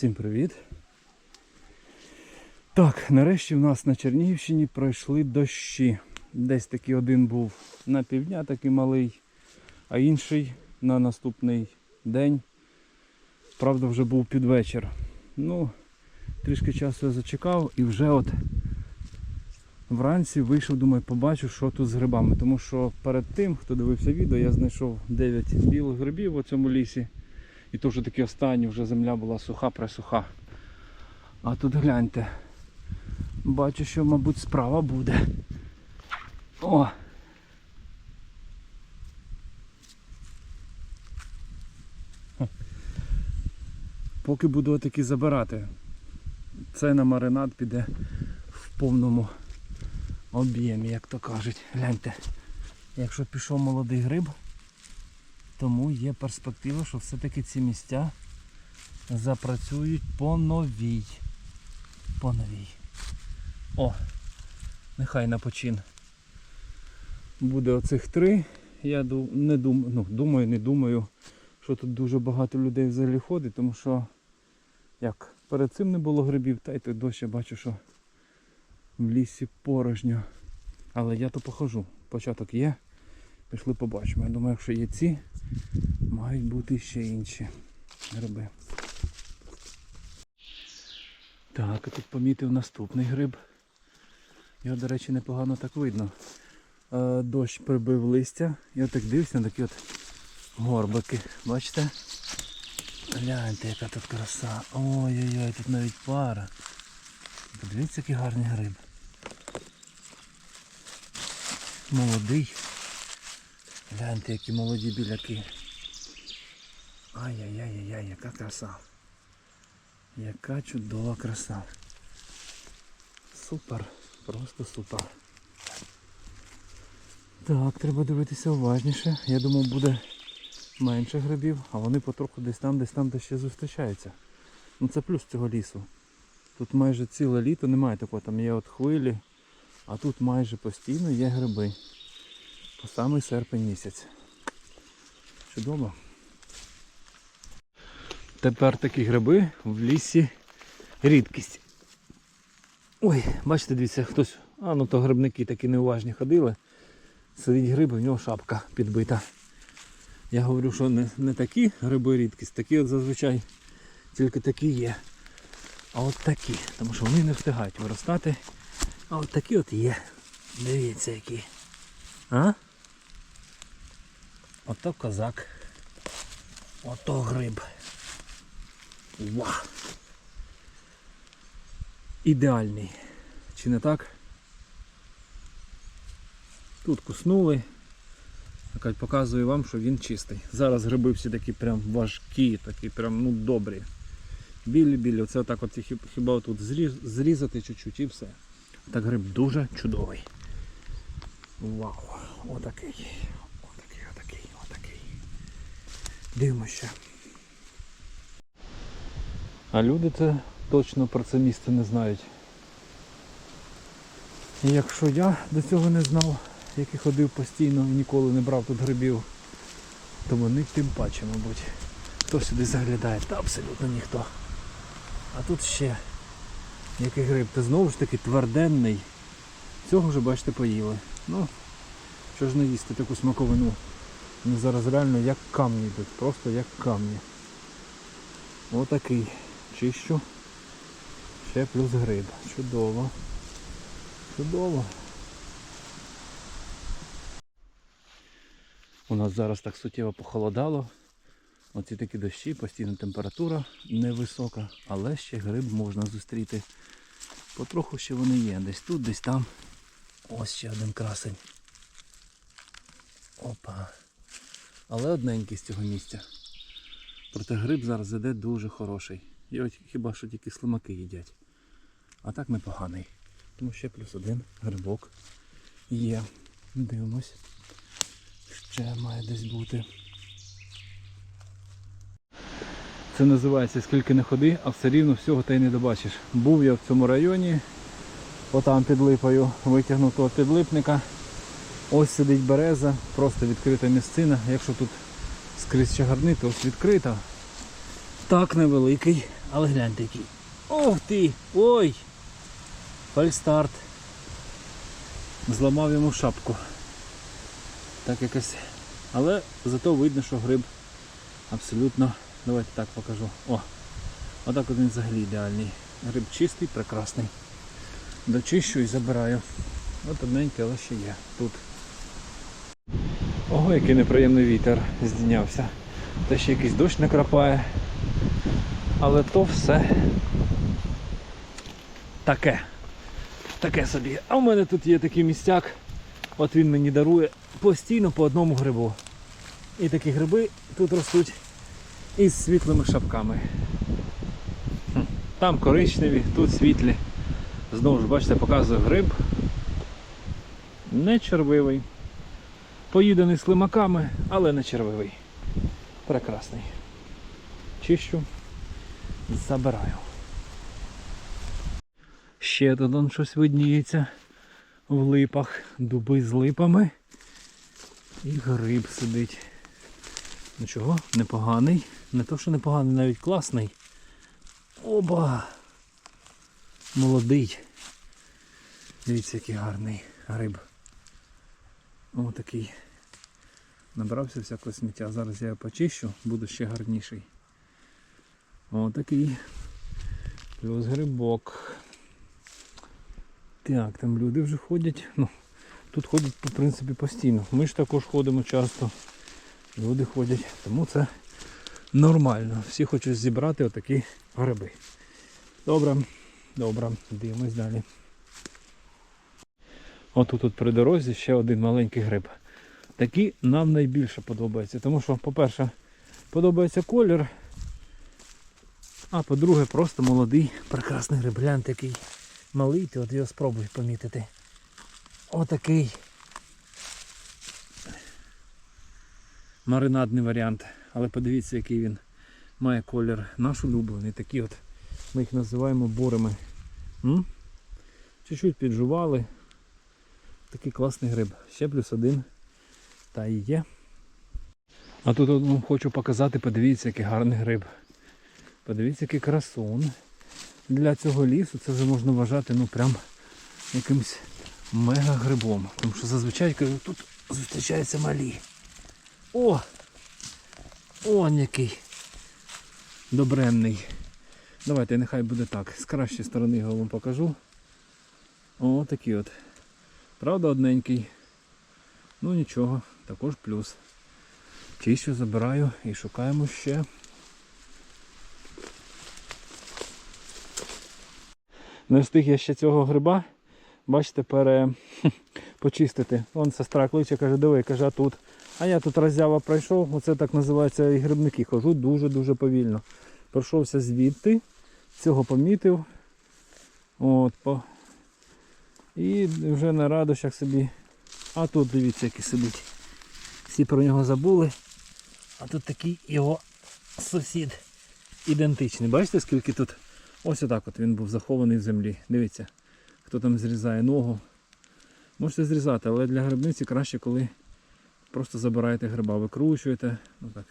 Всім привіт. Так, нарешті в нас на Чернігівщині пройшли дощі. Десь такий один був на півдня, такий малий, а інший на наступний день. Правда, вже був під вечір. Ну, трішки часу я зачекав і вже от вранці вийшов, думаю, побачу, що тут з грибами. Тому що перед тим, хто дивився відео, я знайшов 9 білих грибів у цьому лісі. І то вже такі останні, вже земля була суха, пресуха. А тут гляньте. Бачу, що, мабуть, справа буде. О! Поки буду отакі забирати. Це на маринад піде в повному об'ємі, як то кажуть. Гляньте, якщо пішов молодий гриб, тому є перспектива, що все-таки ці місця запрацюють по новій. По новій. О, нехай на почин. Буде оцих три. Я не дум, ну, думаю, не думаю, що тут дуже багато людей взагалі ходить, тому що як перед цим не було грибів, та й той дощ я бачу, що в лісі порожньо. Але я то похожу. Початок є. Пішли побачимо. Я думаю, якщо є ці, мають бути ще інші гриби. Так, а тут помітив наступний гриб. Його, до речі, непогано так видно. Е, Дощ прибив листя. Я так дивлюся на такі от горбики. Бачите? Гляньте, яка тут краса. Ой-ой-ой, тут навіть пара. Подивіться, який гарний гриб. Молодий. Гляньте, які молоді біляки. Ай-яй-яй-яй, яка краса. Яка чудова краса. Супер. Просто супер. Так, треба дивитися уважніше. Я думав буде менше грибів, а вони потроху десь там, десь там де ще зустрічаються. Ну це плюс цього лісу. Тут майже ціле літо немає такого, там є от хвилі, а тут майже постійно є гриби. По самий серпень місяць. Чудово. Тепер такі гриби в лісі рідкість. Ой, бачите, дивіться, хтось, а ну то грибники такі неуважні ходили. Сидить гриби, в нього шапка підбита. Я говорю, що не, не такі гриби рідкість, такі от зазвичай тільки такі є. А от такі, тому що вони не встигають виростати. А от такі от є. Дивіться які. А? Ото козак. Ото гриб. Ва! Ідеальний. Чи не так? Тут куснули. Так показую вам, що він чистий. Зараз гриби всі такі прям важкі, такі прям ну добрі. Білі-білі. Оце отак от хіба тут зрізати чуть-чуть і все. Так гриб дуже чудовий. Вау! Отакий. Дивимося. А люди це точно про це місце не знають. І якщо я до цього не знав, який ходив постійно і ніколи не брав тут грибів, то вони тим паче, мабуть. Хто сюди заглядає? Та абсолютно ніхто. А тут ще який гриб, та знову ж таки тверденний. Цього вже бачите поїли. Ну, що ж не їсти таку смаковину. Вони зараз реально як камні йдуть, просто як камні. Отакий. Чищу. Ще плюс гриб. Чудово. Чудово. У нас зараз так суттєво похолодало. Оці такі дощі, постійна температура невисока, але ще гриб можна зустріти. Потроху ще вони є. Десь тут, десь там. Ось ще один красень. Опа. Але одненький з цього місця. Проте гриб зараз іде дуже хороший. Його ті- хіба що тільки слимаки їдять. А так непоганий. Тому ще плюс один грибок є. Дивимось. Ще має десь бути. Це називається скільки не ходи, а все рівно всього та й не добачиш. Був я в цьому районі, отам під липою, витягнув того підлипника. Ось сидить береза, просто відкрита місцина. Якщо тут скрізь чагарни, то ось відкрита. Так невеликий Але гляньте який. Ох ти! Ой! Фальстарт. Зламав йому шапку. Так якось. Але зато видно, що гриб абсолютно. Давайте так покажу. О! Отак от він взагалі ідеальний. Гриб чистий, прекрасний. Дочищу і забираю. От одненький, але ще є тут. Ого, який неприємний вітер здійнявся. Та ще якийсь дощ накрапає. Але то все таке. Таке собі. А в мене тут є такий містяк. От він мені дарує постійно по одному грибу. І такі гриби тут ростуть із світлими шапками. Там коричневі, тут світлі. Знову ж бачите, показую гриб. Не червивий. Поїдений слимаками, але не червивий. Прекрасний. Чищу, забираю. Ще тут он щось видніється в липах. Дуби з липами. І гриб сидить. Ну чого, непоганий. Не то, що непоганий, навіть класний. Оба! Молодий. Дивіться, який гарний гриб. О, такий. Набрався всякого сміття. Зараз я почищу, буду ще гарніший. О, такий. Плюс грибок. Так, там люди вже ходять. Ну, тут ходять, в принципі, постійно. Ми ж також ходимо часто. Люди ходять, тому це нормально. Всі хочуть зібрати отакі гриби. Добре, добре, дивимось далі. Отут тут при дорозі ще один маленький гриб. Такі нам найбільше подобаються, тому що, по-перше, подобається колір, а по-друге, просто молодий, прекрасний гриб. Гляньте, який малий, ти от його спробуй помітити. Отакий маринадний варіант. Але подивіться, який він має колір. Наш улюблений. Такі от ми їх називаємо бурими. М? Чуть-чуть піджували. Такий класний гриб. Ще плюс один. Та і є. А тут от, ну, хочу показати, подивіться, який гарний гриб. Подивіться, який красун. Для цього лісу це вже можна вважати ну прям якимсь мега грибом. Тому що зазвичай кажу, тут зустрічаються малі. О! Он який добренний. Давайте нехай буде так. З кращої сторони його вам покажу. О, такий от. Правда, одненький. Ну нічого, також плюс. Чищу, забираю і шукаємо ще. Не встиг я ще цього гриба, бачите, пере... почистити. Вон сестра кличе, каже, диви, каже, а тут. А я тут роззява пройшов, оце так називається і грибники. Хожу дуже-дуже повільно. Пройшовся звідти, цього помітив. От, по... І вже на радощах собі. А тут дивіться, який сидить. Всі про нього забули. А тут такий його сусід ідентичний. Бачите, скільки тут? Ось отак от він був захований в землі. Дивіться, хто там зрізає ногу. Можете зрізати, але для грибниці краще, коли просто забираєте гриба, викручуєте. Ну, так.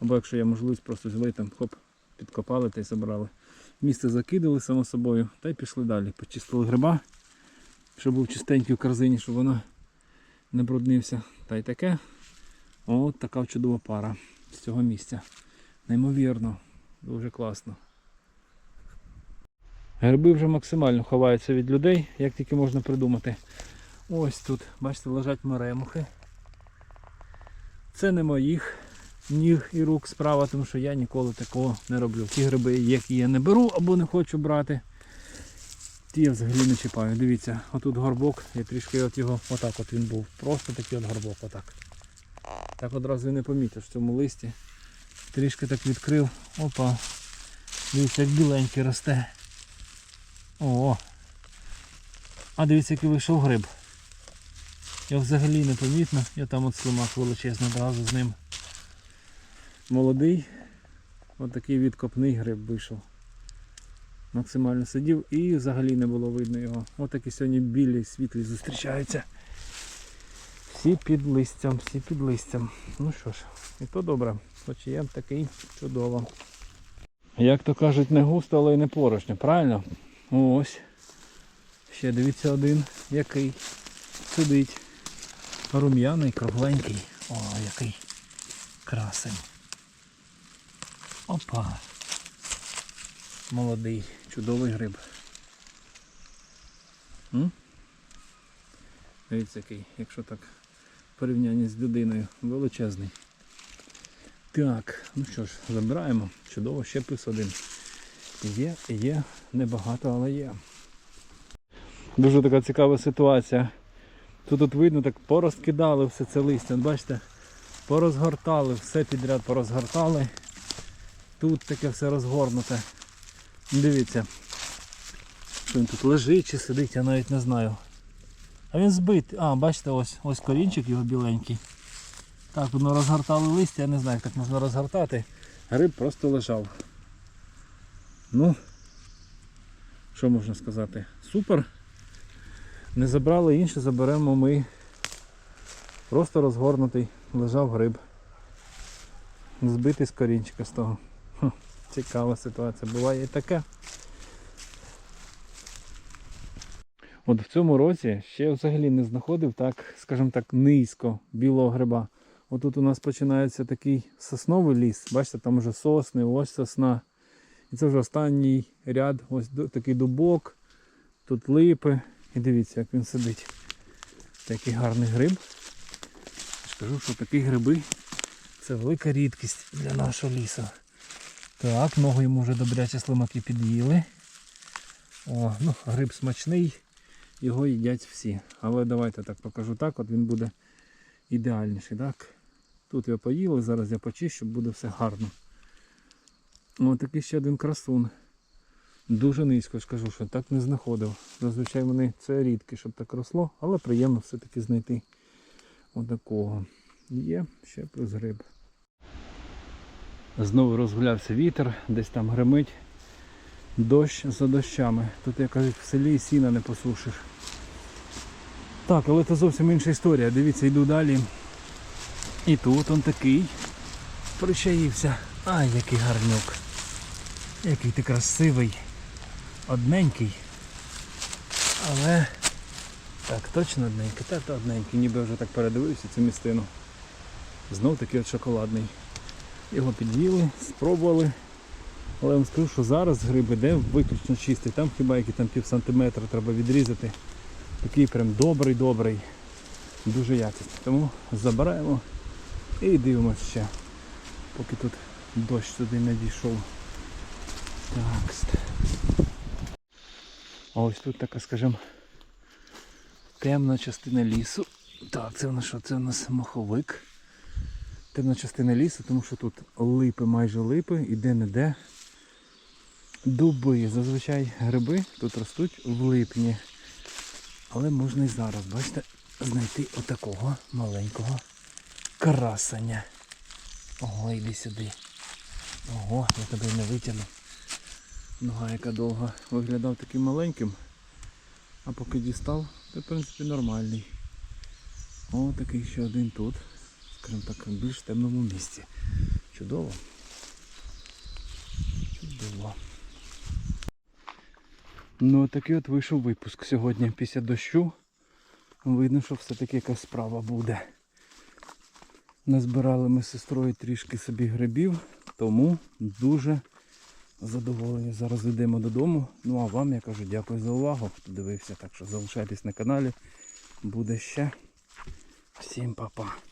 Або якщо є можливість, просто взяли там, хоп, підкопали та й забрали. Місце закидали само собою та й пішли далі. Почистили гриба, щоб був чистенький в корзині, щоб воно не бруднився. Та й таке. От така чудова пара з цього місця. Неймовірно, дуже класно. Гриби вже максимально ховаються від людей, як тільки можна придумати. Ось тут, бачите, лежать меремухи. Це не моїх ніг і рук справа, тому що я ніколи такого не роблю. Ті гриби, які я не беру або не хочу брати, ті я взагалі не чіпаю. Дивіться, отут горбок, я трішки от його, отак от він був. Просто такий от горбок, отак. Так одразу і не помітиш в цьому листі. Трішки так відкрив. Опа. Дивіться, як біленький росте. О! А дивіться, який вийшов гриб. Його взагалі не помітно. Я там от слимак величезний одразу з ним. Молодий. От такий відкопний гриб вийшов. Максимально сидів і взагалі не було видно його. Ось такі сьогодні білі світлі зустрічаються. Всі під листям, всі під листям. Ну що ж, і то добре. Хоч є такий чудово. Як то кажуть, не густо, але й не порожньо, правильно? Ось. Ще дивіться один, який сидить. Рум'яний, кругленький. О, який красень. Опа. Молодий, чудовий гриб. Дивіться який, якщо так в порівнянні з людиною, величезний. Так, ну що ж, забираємо. Чудово, ще плюс один. Є, є, небагато, але є. Дуже така цікава ситуація. Тут от видно, так порозкидали все це листя. Бачите, порозгортали, все підряд порозгортали. Тут таке все розгорнуте. Дивіться. Що він тут лежить чи сидить, я навіть не знаю. А він збитий. А, бачите, ось ось корінчик його біленький. Так, воно розгортали листя, я не знаю, як так можна розгортати. Гриб просто лежав. Ну, що можна сказати? Супер. Не забрали інше, заберемо ми. Просто розгорнутий, лежав гриб. Збитий з корінчика з того. Цікава ситуація. Буває і таке. От в цьому році ще взагалі не знаходив так, скажімо так, низько білого гриба. Отут у нас починається такий сосновий ліс. Бачите, там вже сосни, ось сосна. І це вже останній ряд, ось такий дубок, тут липи. І дивіться, як він сидить. Такий гарний гриб. Я ж кажу, що такі гриби це велика рідкість для нашого лісу. Так, ногу йому вже добряче слимаки під'їли. О, ну, гриб смачний, його їдять всі. Але давайте так покажу так, от він буде ідеальніший. так? Тут його поїли, зараз я почищу, буде все гарно. Ось такий ще один красун. Дуже низько ж кажу, що так не знаходив. Зазвичай вони це рідке, щоб так росло, але приємно все-таки знайти отакого. Є ще плюс гриб. Знову розгулявся вітер, десь там гримить. Дощ за дощами. Тут, як кажуть, в селі сіна не посушиш. Так, але це зовсім інша історія. Дивіться, йду далі. І тут он такий причаївся. Ай, який гарнюк. Який ти красивий. Одненький. Але... Так, точно одненький. Та то одненький. Ніби вже так передивився цю містину. Знов такий от шоколадний. Його під'їли, спробували. Але я вам скажу, що зараз гриб іде виключно чистий. Там хіба які там пів сантиметра треба відрізати. Такий прям добрий-добрий. Дуже якісний. Тому забираємо і дивимося ще. Поки тут дощ сюди не дійшов. Так. А ось тут така, скажімо, темна частина лісу. Так, це у нас що? Це у нас маховик. Темна частина лісу, тому що тут липи, майже липи, і де-не-де дуби. Зазвичай гриби тут ростуть в липні. Але можна і зараз, бачите, знайти отакого маленького красення. Ого, йди сюди. Ого, я тебе не витягну. Нога яка довга. Виглядав таким маленьким. А поки дістав, то в принципі нормальний. О, такий ще один тут. Скажімо так, в більш темному місці. Чудово. Чудово. Ну такий от вийшов випуск сьогодні після дощу. Видно, що все-таки якась справа буде. Назбирали ми з сестрою трішки собі грибів, тому дуже задоволені. Зараз йдемо додому. Ну а вам я кажу дякую за увагу, хто дивився. Так що залишайтесь на каналі. Буде ще. Всім па-па